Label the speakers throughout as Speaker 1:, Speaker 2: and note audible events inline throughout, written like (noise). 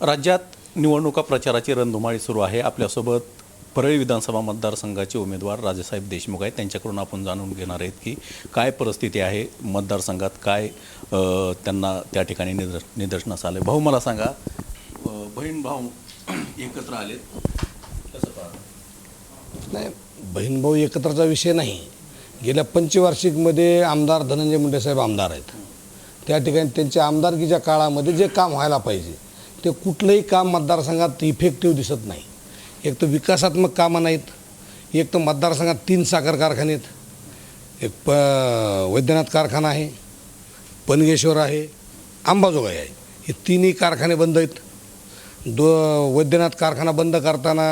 Speaker 1: राज्यात निवडणुका प्रचाराची रणधुमाळी सुरू आहे. आपल्यासोबत परळी विधानसभा मतदारसंघाचे उमेदवार राजेसाहेब देशमुख आहेत. त्यांच्याकडून आपण जाणून घेणार आहेत की काय परिस्थिती आहे मतदारसंघात काय अ, त्यांना त्या ठिकाणी निदर्श निदर्शनास आलं भाऊ मला सांगा अ, बहीण भाऊ (clears throat) एकत्र आलेत. कसं पाहता?
Speaker 2: नाही बहीण भाऊ एकत्रचा विषय नाही. गेल्या पंचवार्षिकमध्ये आमदार धनंजय मुंडे साहेब आमदार आहेत. त्या ठिकाणी त्यांच्या आमदारकीच्या काळामध्ये जे काम व्हायला पाहिजे ते कुठलंही काम मतदारसंघात इफेक्टिव्ह दिसत नाही. एक तर विकासात्मक कामं नाहीत एक तर मतदारसंघात तीन साखर कारखाने आहेत एक प वैद्यनाथ कारखाना आहे पनगेश्वर आहे अंबाजोगाई आहे. हे तिन्ही कारखाने बंद आहेत. दो वैद्यनाथ कारखाना बंद करताना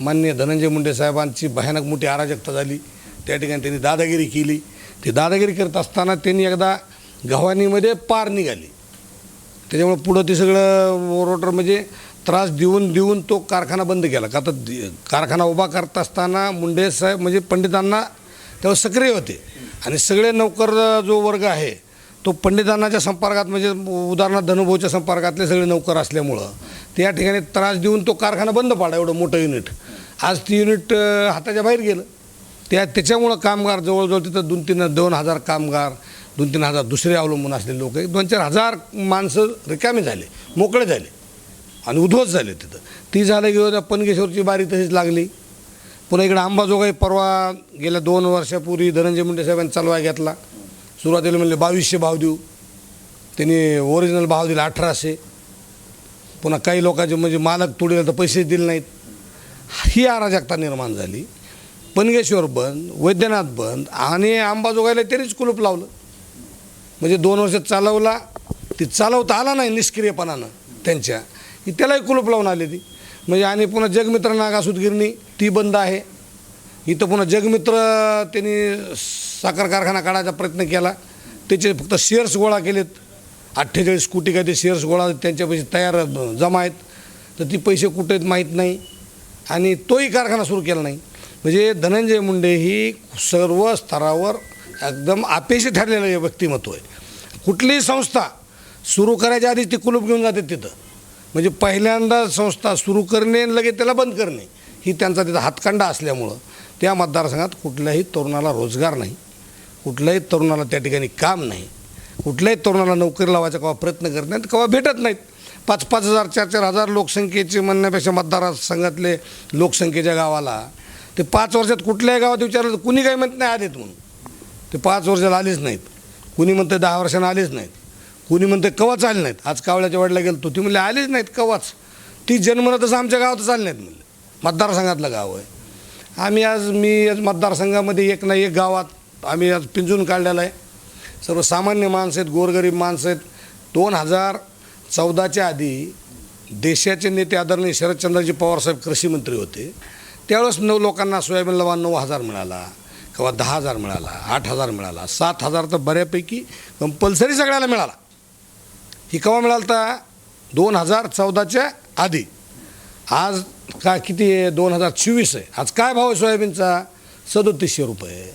Speaker 2: मान्य धनंजय मुंडे साहेबांची भयानक मोठी अराजकता झाली. त्या ठिकाणी त्यांनी दादागिरी केली. ती दादागिरी करत असताना त्यांनी एकदा गव्हाणीमध्ये पार निघाली. त्याच्यामुळं पुढं ते सगळं ओरोटर म्हणजे त्रास देऊन देऊन तो कारखाना बंद केला. का तर कारखाना उभा करत असताना मुंडे साहेब म्हणजे पंडितांना तेव्हा सक्रिय होते. आणि सगळे नोकर जो वर्ग आहे तो पंडितांनाच्या संपर्कात म्हणजे उदाहरणार्थ धनुभाऊच्या संपर्कातले सगळे नोकर असल्यामुळं त्या ठिकाणी त्रास देऊन तो कारखाना बंद पाडा एवढं मोठं युनिट. आज ती युनिट हाताच्या बाहेर गेलं. त्या त्याच्यामुळं कामगार जवळजवळ तिथं दोन तीन दोन हजार कामगार दोन तीन हजार दुसरे अवलंबून असलेले लोक एक दोन चार हजार माणसं रिकामी झाले मोकळे झाले आणि उद्ध्वस्त झाले तिथं. ती झालं की त्या पनगेश्वरची बारी तशीच लागली. पुन्हा इकडे अंबाजोगाई परवा गेल्या दोन वर्षापूर्वी धनंजय मुंडे साहेबांनी चालवाय घेतला. सुरुवातीला म्हणले बावीसशे भाव देऊ. त्यांनी ओरिजिनल भाव दिला अठराशे. पुन्हा काही लोकांचे म्हणजे मालक तोडीला तर पैसे दिले नाहीत. ही अराजकता निर्माण झाली. पनगेश्वर बंद वैद्यनाथ बंद आणि अंबाजोगाईला तरीच कुलूप लावलं. म्हणजे दोन वर्ष चालवला ती चालवता आला नाही निष्क्रियपणानं त्यांच्या. त्यालाही कुलूप लावून आली ती. म्हणजे आणि पुन्हा जगमित्र नागासुतगिरणी ती बंद आहे. इथं पुन्हा जगमित्र त्यांनी साखर कारखाना काढायचा प्रयत्न केला. त्याचे फक्त शेअर्स गोळा केलेत. अठ्ठेचाळीस कोटी काय ते शेअर्स गोळा त्यांच्या पैसे तयार जमा आहेत. तर ती पैसे कुठे आहेत माहीत नाही. आणि तोही कारखाना सुरू केला नाही. म्हणजे धनंजय मुंडे ही सर्व स्तरावर एकदम अपेशी ठरलेलं हे व्यक्तिमत्व आहे. कुठलीही संस्था सुरू करायच्या आधी ती कुलूप घेऊन जाते तिथं. म्हणजे पहिल्यांदा संस्था सुरू करणे लगेच त्याला बंद करणे ही त्यांचा तिथं हातकांडा असल्यामुळं त्या मतदारसंघात कुठल्याही तरुणाला रोजगार नाही कुठल्याही तरुणाला त्या ठिकाणी काम नाही कुठल्याही तरुणाला नोकरी लावायचा केव्हा प्रयत्न करत नाहीत केव्हा भेटत नाहीत. पाच पाच हजार चार चार हजार लोकसंख्येचे म्हणण्यापेक्षा मतदारसंघातले लोकसंख्येच्या गावाला ते पाच वर्षात कुठल्याही गावात विचारलं तर कुणी काही म्हणत नाही आलेत म्हणून. ते पाच वर्षाला आलेच नाहीत. कुणी म्हणते दहा वर्षानं आलेच नाहीत. कुणी म्हणते कवाच आले नाहीत. आज कावळ्याच्या वाडीला गेलो ती म्हणले आलेच नाहीत कवाच. ती जन्मनं तसं आमच्या गावातच आले नाहीत म्हणले. मतदारसंघातलं गाव आहे. आम्ही आज मी आज मतदारसंघामध्ये एक ना एक गावात आम्ही आज पिंजून काढलेलं आहे. सर्वसामान्य माणसं आहेत गोरगरीब माणसं आहेत. दोन हजार चौदाच्या आधी देशाचे नेते आदरणीय शरदचंद्रजी पवारसाहेब कृषीमंत्री होते. त्यावेळेस नऊ लोकांना सोयाबीन लावा नऊ हजार मिळाला. किंवा दहा हजार मिळाला आठ हजार मिळाला सात हजार तर बऱ्यापैकी कंपल्सरी सगळ्याला मिळाला. ही केव्हा मिळाला तर दोन हजार चौदाच्या आधी. आज काय किती आहे? दोन हजार चोवीस आहे. आज काय भाव आहे सोयाबीनचा? सदोतीसशे रुपये.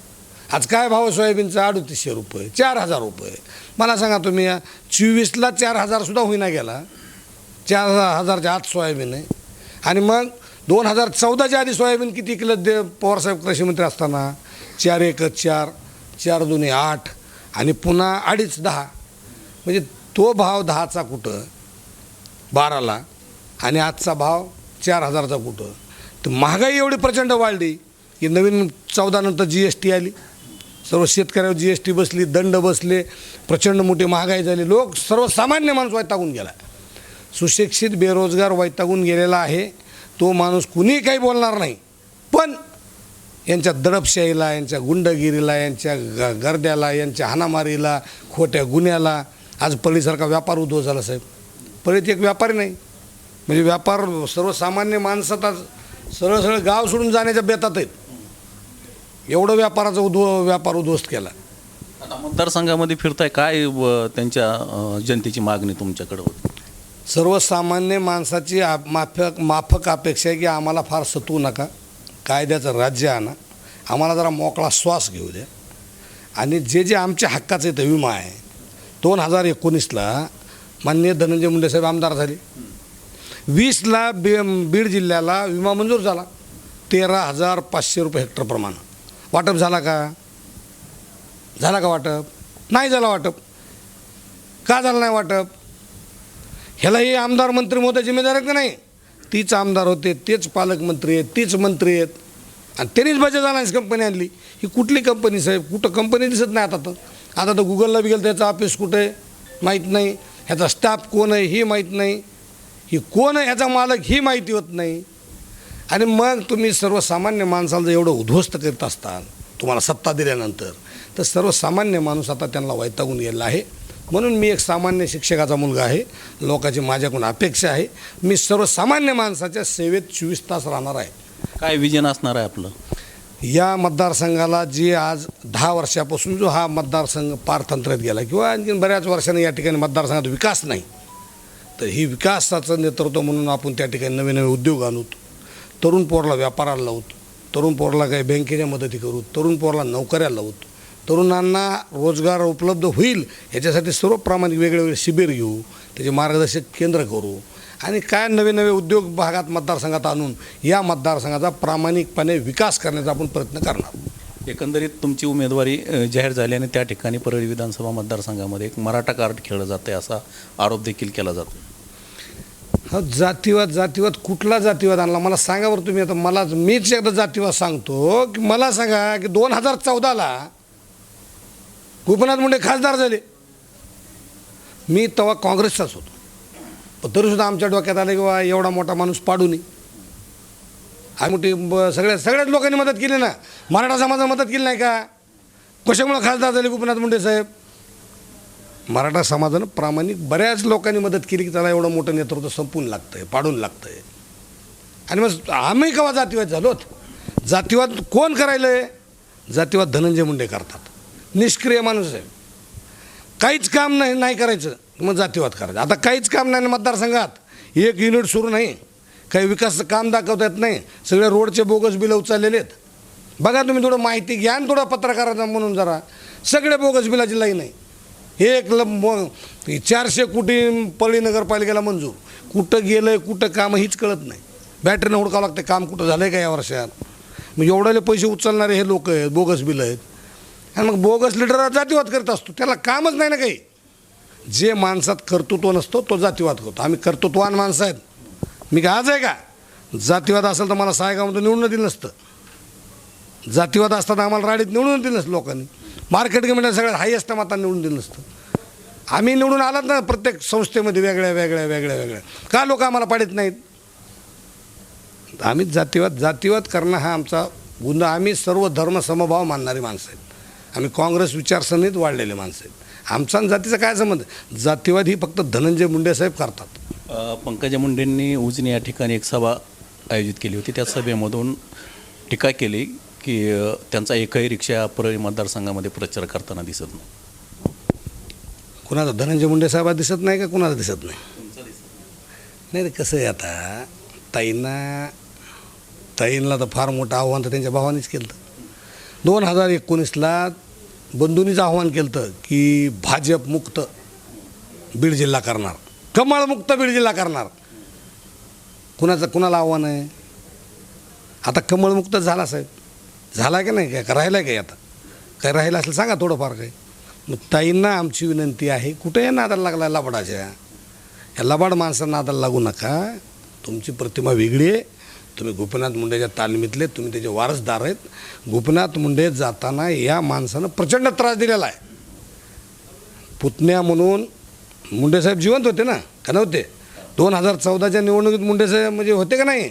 Speaker 2: आज काय भाव आहे सोयाबीनचा? अडतीसशे रुपये चार हजार रुपये. मला सांगा तुम्ही चोवीसला चार हजारसुद्धा होईना गेला. चार हजारच्या आत सोयाबीन आहे. आणि मग दोन हजार चौदाच्या आधी सोयाबीन किती किलो दे पवारसाहेब कृषी मंत्री असताना? चार एक चार चार दोन्ही आठ आणि पुन्हा अडीच दहा. म्हणजे तो भाव दहाचा कुठं? बाराला आणि आजचा भाव चार हजारचा कुठं? तर महागाई एवढी प्रचंड वाढली की नवीन चौदानंतर जी एस टी आली. सर्व शेतकऱ्यावर जी एस टी बसली दंड बसले प्रचंड मोठी महागाई झाली. लोक सर्वसामान्य माणूस वैतागून गेला. सुशिक्षित बेरोजगार वैतागून गेलेला आहे. तो माणूस कुणीही काही बोलणार नाही. पण यांच्या दडपशाहीला यांच्या गुंडगिरीला यांच्या ग गर्द्याला यांच्या हाणामारीला खोट्या गुन्ह्याला आज पळीसारखा व्यापार उद्ध्वस्त झाला साहेब. पळीत एक व्यापारी नाही. म्हणजे व्यापार सर्वसामान्य माणसात आज सरळ सरळ गाव सोडून जाण्याच्या बेतात आहेत. एवढं व्यापाराचा उद्ध्व व्यापार उद्ध्वस्त केला.
Speaker 1: आता मतदारसंघामध्ये फिरताय काय त्यांच्या जनतेची मागणी तुमच्याकडे होती?
Speaker 2: सर्वसामान्य माणसाची माफक माफक अपेक्षा आहे की आम्हाला फार सतवू नका. कायद्याचं राज्य आणा आम्हाला जरा मोकळा श्वास घेऊ द्या आणि जे जे आमच्या हक्काचं इथं विमा आहे. दोन हजार एकोणीसला माननीय धनंजय मुंडे साहेब आमदार झाले. वीसला बी बीड जिल्ह्याला विमा मंजूर झाला. तेरा हजार पाचशे रुपये हेक्टर प्रमाण. वाटप झाला का? झाला का वाटप? नाही झाला वाटप. का झालं नाही वाटप? ह्यालाही आमदार मंत्री मोठ्या जिम्मेदार आहेत का नाही? तीच आमदार होते तेच पालकमंत्री आहेत तीच मंत्री आहेत. आणि त्यांनीच बजाज अलायन्स कंपनी आणली. ही कुठली कंपनी साहेब? कुठं कंपनी दिसत नाही आता तर. आता तर गुगलला बिगल त्याचं ऑफिस कुठं आहे? माहीत नाही. ह्याचा स्टाफ कोण आहे हे माहीत नाही. ही कोण आहे ह्याचा मालक ही माहिती होत नाही. आणि मग तुम्ही सर्वसामान्य माणसाला जर एवढं उद्ध्वस्त करत असताल तुम्हाला सत्ता दिल्यानंतर तर सर्वसामान्य माणूस आता त्यांना वैतागून गेला आहे. म्हणून मी एक सामान्य शिक्षकाचा मुलगा आहे. लोकांची माझ्याकडून अपेक्षा आहे. मी सर्वसामान्य माणसाच्या सेवेत चोवीस तास राहणार आहे.
Speaker 1: काय विजन असणार आहे आपलं?
Speaker 2: या मतदारसंघाला जे आज दहा वर्षापासून जो हा मतदारसंघ पारतंत्र्यात गेला किंवा आणखी बऱ्याच वर्षांनी या ठिकाणी मतदारसंघात विकास नाही. तर ही विकासाचं नेतृत्व म्हणून आपण त्या ठिकाणी नवे नवे उद्योग आणू तरुण पोरला व्यापाराला लावू तरुण पोरला काही बँकेच्या मदती करू तरुण पोरला नोकऱ्या लावू तरुणांना रोजगार उपलब्ध होईल याच्यासाठी सर्व प्रामाणिक वेगळे वेगळे शिबिर घेऊ त्याचे मार्गदर्शक केंद्र करू. आणि काय नवे नवे उद्योग भागात मतदारसंघात आणून या मतदारसंघाचा प्रामाणिकपणे विकास करण्याचा आपण प्रयत्न करणार.
Speaker 1: एकंदरीत तुमची उमेदवारी जाहीर झाल्याने त्या ठिकाणी परळी विधानसभा मतदारसंघामध्ये एक मराठा कार्ड खेळलं जातं आहे असा आरोप देखील केला जातो
Speaker 2: हा जातीवाद जातीवाद कुठला जातीवाद आणला? मला सांगा बरं तुम्ही आता. मला मीच एकदा जातीवाद सांगतो की मला सांगा की दोन हजार चौदाला गोपीनाथ मुंडे खासदार झाले. मी तेव्हा काँग्रेसचाच होतो. पण तरीसुद्धा आमच्या डोक्यात आलं की बा एवढा मोठा माणूस पाडू नये. आम्ही मोठी ब- सगळ्या सगळ्याच लोकांनी मदत केली ना. मराठा समाजाने मदत केली नाही का? कशामुळे खासदार झाले गोपीनाथ मुंडे साहेब? मराठा समाजानं प्रामाणिक बऱ्याच लोकांनी मदत केली की त्याला एवढं मोठं नेतृत्व संपून लागतं आहे पाडून लागतं आहे आणि मग आम्ही केव्हा जातीवाद झालोत जातीवाद कोण करायलं आहे जातीवाद धनंजय मुंडे करतात. निष्क्रिय माणूस आहे. काहीच काम नाही नाही करायचं मग जातीवाद करायचं. आता काहीच काम नाही ना मतदारसंघात. एक युनिट सुरू नाही. काही विकासचं काम दाखवता येत नाही. सगळे रोडचे बोगस बिलं उचललेले आहेत. बघा तुम्ही थोडं माहिती घ्या आणि थोडं पत्रकाराचा म्हणून जरा. सगळे बोगस बिलाची लाई नाही एक ल चारशे कोटी पळी नगरपालिकेला मंजूर. कुठं गेलं आहे कुठं काम हीच कळत नाही. बॅटरीनं हुडकावं लागतं काम कुठं झालं आहे का या वर्षात? मग एवढ्याले पैसे उचलणारे हे लोक आहेत बोगस बिलं आहेत. आणि मग बोगस लिडरला जातीवाद करत असतो. त्याला कामच नाही ना काही. जे माणसात कर्तृत्व नसतो तो जातीवाद करतो. आम्ही कर्तृत्वान माणसं आहेत. मी काय आज आहे का? जातीवाद असेल तर मला सायगावमधून निवडून दिलं नसतं. जातीवाद असताना आम्हाला राडीत निवडून दिलं नसतं लोकांनी. मार्केट कमिटी सगळ्यात हायेस्ट मतांनी निवडून दिलं नसतं. आम्ही निवडून आलात ना प्रत्येक संस्थेमध्ये वेगळ्या वेगळ्या वेगळ्या वेगळ्या. का लोक आम्हाला पाडत नाहीत? आम्ही जातीवाद जातीवाद करणं हा आमचा गुन्हा. आम्ही सर्व धर्म समभाव मानणारी माणसं आहेत. आम्ही काँग्रेस विचारसरणीत वाढलेले माणसं आहेत. आमचा आणि जातीचा काय संबंध? जातीवाद ही फक्त धनंजय मुंडे साहेब करतात.
Speaker 1: पंकजा मुंडेंनी उजनी या ठिकाणी एक सभा आयोजित केली होती. त्या सभेमधून टीका केली की त्यांचा एकही रिक्षा परळी मतदारसंघामध्ये प्रचार करताना दिसत नाही.
Speaker 2: कुणाचा? धनंजय मुंडे साहेब दिसत नाही का कुणाला दिसत नाही? नाही. रे कसं आहे आता? ताईंना ताईंना तर फार मोठं आव्हान तर त्यांच्या भावानेच केलं दोन हजार एकोणीसला बंधूंनीच आव्हान केलं होतं की भाजप मुक्त बीड जिल्हा करणार. कमळ मुक्त बीड जिल्हा करणार. कुणाचं कुणाला आव्हान आहे? आता कमळमुक्त झाला साहेब. झाला की नाही? काय का राहिला काय आता? काय राहिलं असेल सांगा थोडंफार काही. मग ताईंना आमची विनंती आहे कुठेही नादाला लागला लबाडाच्या? या लबाड माणसांना नादाला लागू नका. तुमची प्रतिमा वेगळी आहे. तुम्ही गोपीनाथ मुंडेच्या तालमीतले तुम्ही त्याचे वारसदार आहेत गोपीनाथ मुंडे जाताना या माणसानं प्रचंड त्रास दिलेला आहे. पुतण्या म्हणून मुंडेसाहेब जिवंत होते ना का नव्हते? दोन हजार चौदाच्या निवडणुकीत मुंडेसाहेब म्हणजे होते का नाही?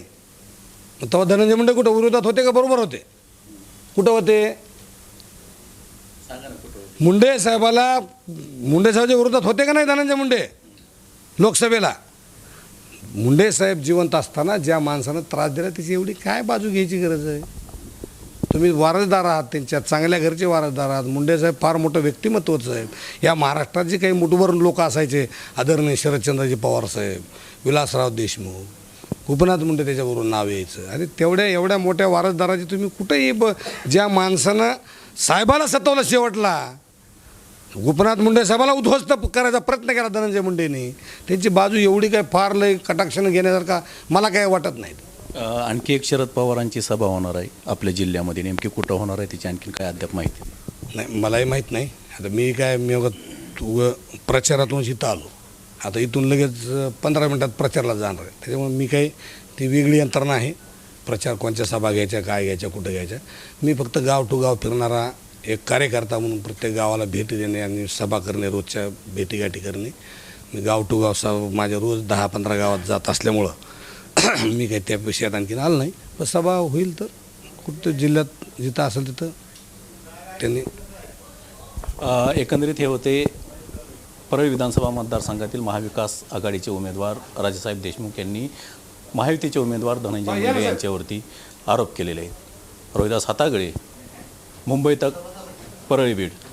Speaker 2: तेव्हा धनंजय मुंडे कुठं विरोधात होते का? बरोबर होते. कुठं होते? मुंडे साहेबाला मुंडे साहेबाच्या विरोधात होते का नाही धनंजय मुंडे? लोकसभेला. मुंडे साहेब जिवंत असताना ज्या माणसानं त्रास दिला त्याची एवढी काय बाजू घ्यायची गरज आहे? तुम्ही वारसदार आहात त्यांच्या चांगल्या घरचे वारसदार आहात. मुंडे साहेब फार मोठं व्यक्तिमत्वच आहे. या महाराष्ट्रात जे काही मुठभर लोक असायचे आदरणीय शरदचंद्रजी पवार साहेब विलासराव देशमुख गोपनाथ मुंडे त्याच्यावरून नाव यायचं. आणि तेवढ्या एवढ्या मोठ्या वारसदाराची तुम्ही कुठेही ब ज्या माणसानं साहेबाला सतवलं शेवटला गोपीनाथ मुंडे साहेबाला उद्ध्वस्त करायचा प्रयत्न केला धनंजय मुंडेंनी. त्यांची बाजू एवढी काय फार लय कटाक्षानं घेण्यासारखा मला काय वाटत नाही.
Speaker 1: आणखी एक शरद पवारांची सभा होणार आहे आपल्या जिल्ह्यामध्ये. नेमकी कुठं होणार आहे त्याची आणखी काय अद्याप माहिती? नाही.
Speaker 2: मलाही माहीत नाही. आता मी काय मी बघा तू प्रचारातून इथं आलो. आता इथून लगेच पंधरा मिनटात प्रचारला जाणार आहे. त्याच्यामुळे मी काही ती वेगळी यंत्रणा आहे. प्रचार कोणत्या सभा घ्यायच्या काय घ्यायच्या कुठं घ्यायच्या. मी फक्त गाव टू गाव फिरणारा एक कार्यकर्ता म्हणून प्रत्येक गावाला भेट देणे आणि सभा करणे रोजच्या भेटीगाठी करणे. मी गाव टू गाव सा माझ्या रोज दहा पंधरा गावात जात असल्यामुळं (clears throat) मी काही त्या विषयात आणखीन आलं नाही. पण सभा होईल तर. कुठं जिल्ह्यात जिथं असेल तिथं त्यांनी
Speaker 1: एकंदरीत हे होते परळी विधानसभा मतदारसंघातील महाविकास आघाडीचे उमेदवार राजेसाहेब देशमुख यांनी महायुतीचे उमेदवार धनंजय मुंडे यांच्यावरती आरोप केलेले आहेत. रोहिदास हातागळे मुंबई तक परळी बीड.